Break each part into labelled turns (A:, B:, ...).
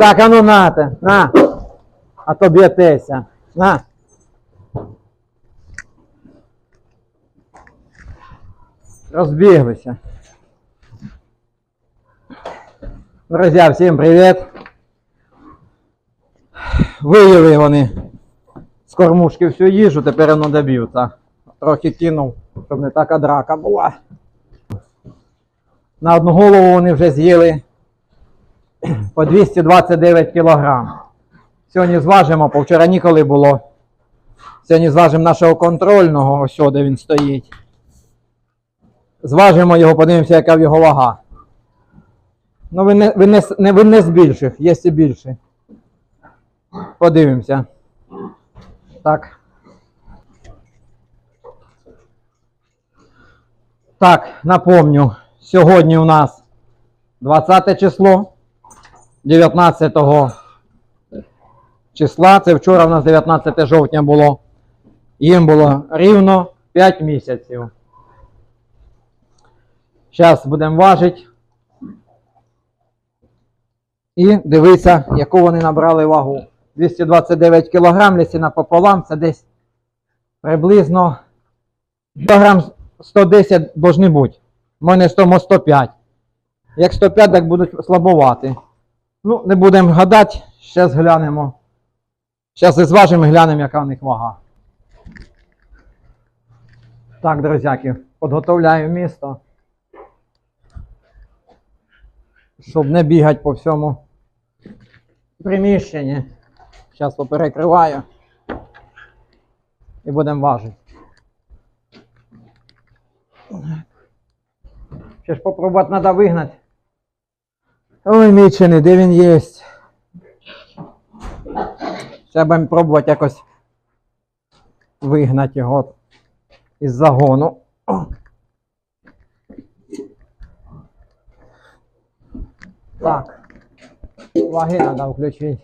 A: Так, а ну нате, на. А то б'єтеся. На. Розбіглися. Друзі, всім привіт. Виїли вони з кормушки всю їжу, тепер воно доб'ються. Трохи кинув, щоб не така драка була. На одну голову вони вже з'їли по 229 кілограм. Сьогодні зважимо, по вчора ніколи було. Сьогодні зважимо нашого контрольного, ось де він стоїть. Зважимо його, подивимося, яка його вага. Ну, він не, він не, він не з більших, є і більше. Подивимося. Так. Так, напомню, сьогодні у нас 20 число 19 числа. Це вчора у нас 19 жовтня було. Їм було рівно 5 місяців. Зараз будемо важити. І дивитися, яку вони набрали вагу. 229 кг, якщо напополам, це десь приблизно кілограм 110 должны бути. У мене 100 105. Як 105, так будуть слабувати. Ну, не будемо гадати, зараз глянемо. Зараз і зважимо і глянемо, яка в них вага. Так, друзяки, підготовляю місто. Щоб не бігати по всьому приміщенні. Зараз поперекриваю. І будемо важити. Ще ж попробувати треба вигнати. Ой, мічений, де він є? Будемо пробувати якось вигнати його із загону. Так. Ваги треба включити.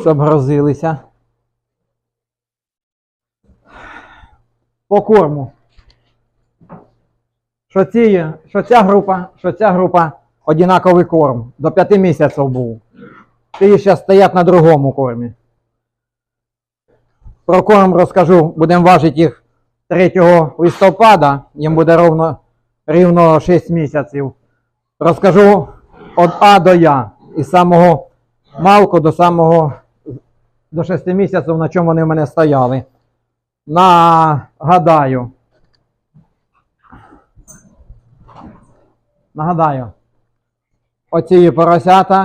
A: Щоб грозилися. По корму. Що, ці, що ця група, що ця група одинаковий корм. До 5 місяців був. Ті зараз стоять на другому кормі. Про корм розкажу, будемо важити їх 3 листопада, їм буде ровно, рівно 6 місяців. Розкажу від А до Я. Із самого малку до самого до 6 місяців, на чому вони в мене стояли. Нагадаю. Нагадаю, оці поросята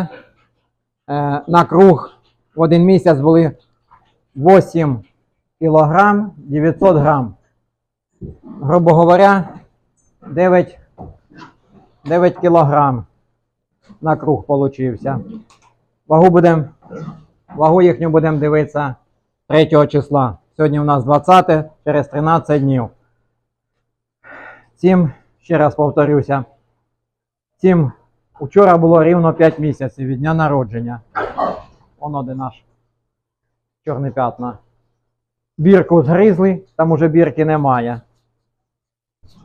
A: е, на круг в один місяць були 8 кілограм 900 грам. Грубо говоря, 9, 9 кілограм на круг получився. Вагу будем, вагу їхню будемо дивитися 3 числа. Сьогодні у нас 20, через 13 днів. Цим, ще раз повторюся, цим учора було рівно 5 місяців від дня народження. Воно де наш чорний п'ятна. Бірку згризли, там уже бірки немає.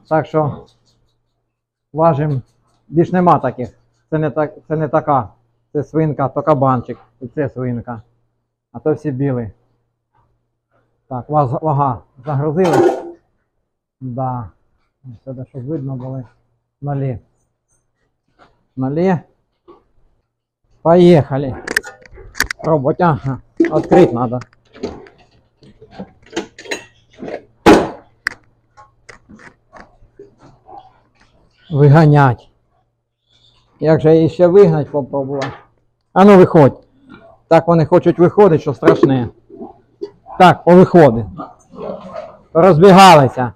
A: Так що важим. Більш нема таких. Це не, так, це не така. Це свинка, то кабанчик. І це свинка. А то всі білі. Так, вага, загрузили. Да. Сюди, щоб видно були нолі. Нолі. Поехали. Пробовать, ага. Открыть надо. Виганять. Як же її ще вигнать попробувати? А ну виходь. Так вони хочуть виходити, що страшне. Так, повиходи. Розбігалися.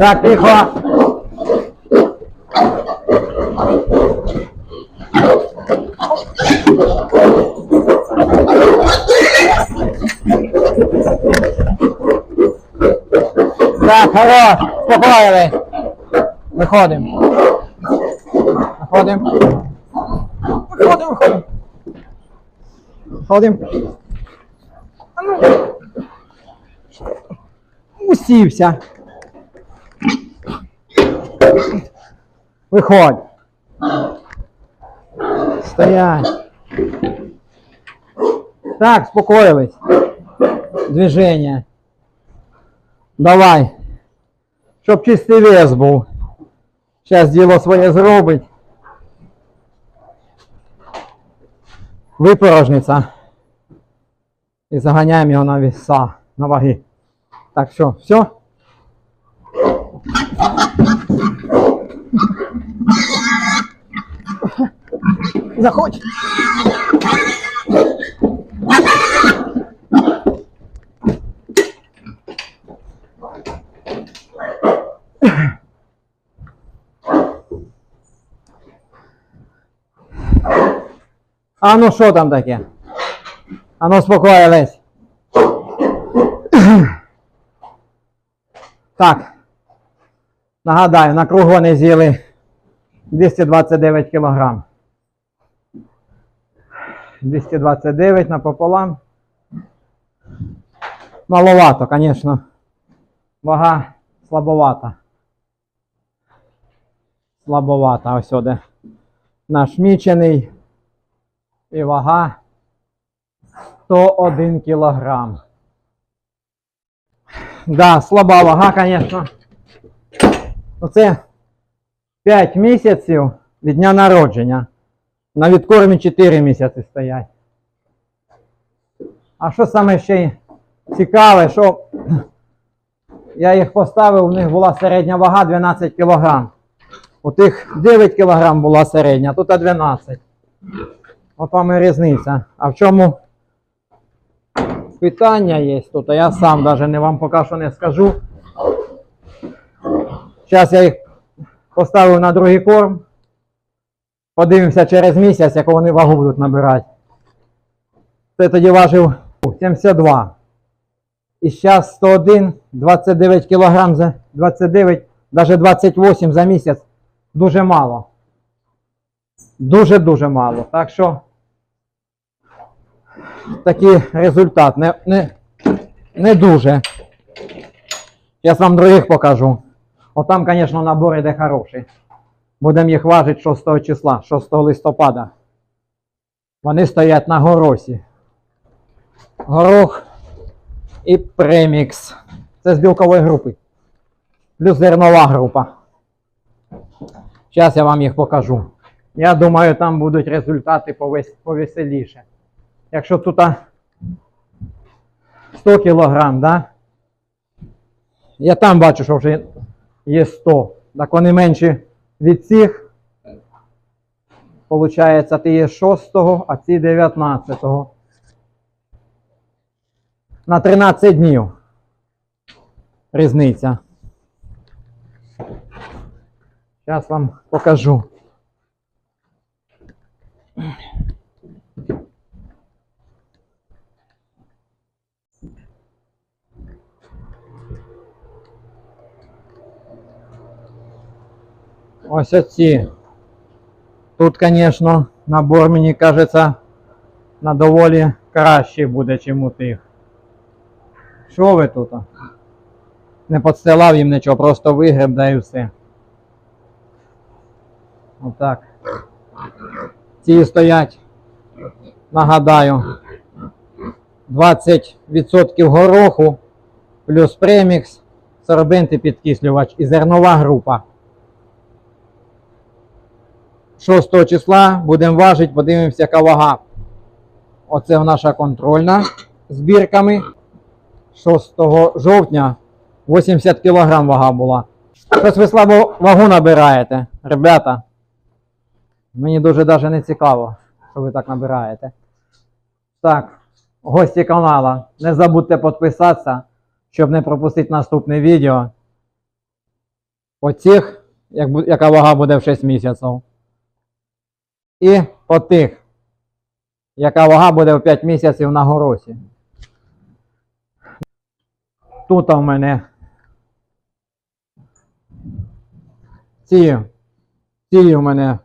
A: Так, тихо. Так, хорош, спокоїли. Виходимо. Виходимо. Виходимо, виходимо. Ходим. А ну. Усівся. Виходь. Стоять. Так, спокоились. Движение. Давай. Щоб чистий вес був. Зараз діло своє зробить. Випорожниця. І заганяємо його на веса, на ваги. Так що, все? Заходь. А ну що там таке? А ну спокоїлись. Так. Нагадаю, на круг вони з'їли 229 кілограм. 229 напополам. Маловато, звісно. Вага слабовата. Слабовата. Ось де наш мічений. І вага 101 кілограм. Да, слаба вага, звісно. Оце 5 місяців від дня народження. На відкормі 4 місяці стоять. А що саме ще цікаве, що я їх поставив, у них була середня вага 12 кг. У тих 9 кг була середня, тут 12. От вам і різниця. А в чому питання є тут, а я сам навіть вам поки що не скажу. Зараз я їх поставив на другий корм. Подивимося через місяць, яку вони вагу будуть набирати. Це тоді важив 72. І зараз 101, 29 кг за 29, навіть 28 за місяць. Дуже мало. Дуже-дуже мало. Так що такий результат. Не, не, не дуже. Зараз вам других покажу. Отам, звісно, набор іде хороший. Будемо їх важити 6 числа, 6 листопада. Вони стоять на горосі. Горох і премікс. Це з білкової групи. Плюс зернова група. Зараз я вам їх покажу. Я думаю, там будуть результати повеселіше. Якщо тут 100 кг, да? Я там бачу, що вже є 100. Так вони менші від цих. Получається, ти є 6, а ці 19. На 13 днів. Різниця. Зараз вам покажу. Ось оці. Тут, звісно, набор, мені кажеться, на доволі кращий буде, чим у тих. Що ви тут? Не подстилав їм нічого, просто вигреб, да і все. Отак. Ці стоять, нагадаю, 20% гороху, плюс премікс, сорбент і підкислювач і зернова група. 6 числа будемо важити, подивимося, яка вага. Оце наша контрольна з бірками. 6 жовтня 80 кг вага була. Щось ви слабо вагу набираєте, ребята. Мені дуже даже не цікаво, що ви так набираєте. Так, гості канала, не забудьте підписатися, щоб не пропустити наступне відео. По цих, як, яка вага буде в 6 місяців. І по тих, яка вага буде в 5 місяців на горосі. Тут у мене ці, ці у мене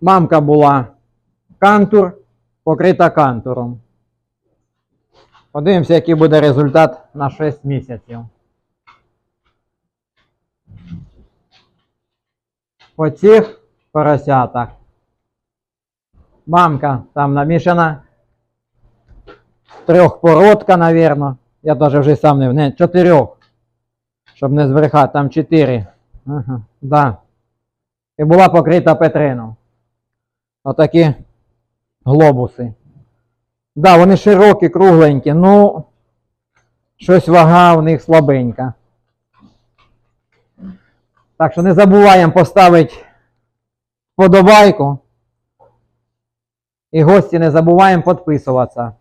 A: мамка була кантур, покрита кантуром. Подивимося, який буде результат на 6 місяців. По цих поросятах. Мамка там намішана. Трьохпородка, навірно. Я даже вже сам не не, чотирьох. Щоб не збрехати, там чотири. Ага, да. І була покрита Петрином. Отакі глобуси. Да, вони широкі, кругленькі, ну щось вага у них слабенька. Так що не забуваємо поставити вподобайку. І гості не забуваємо підписуватися.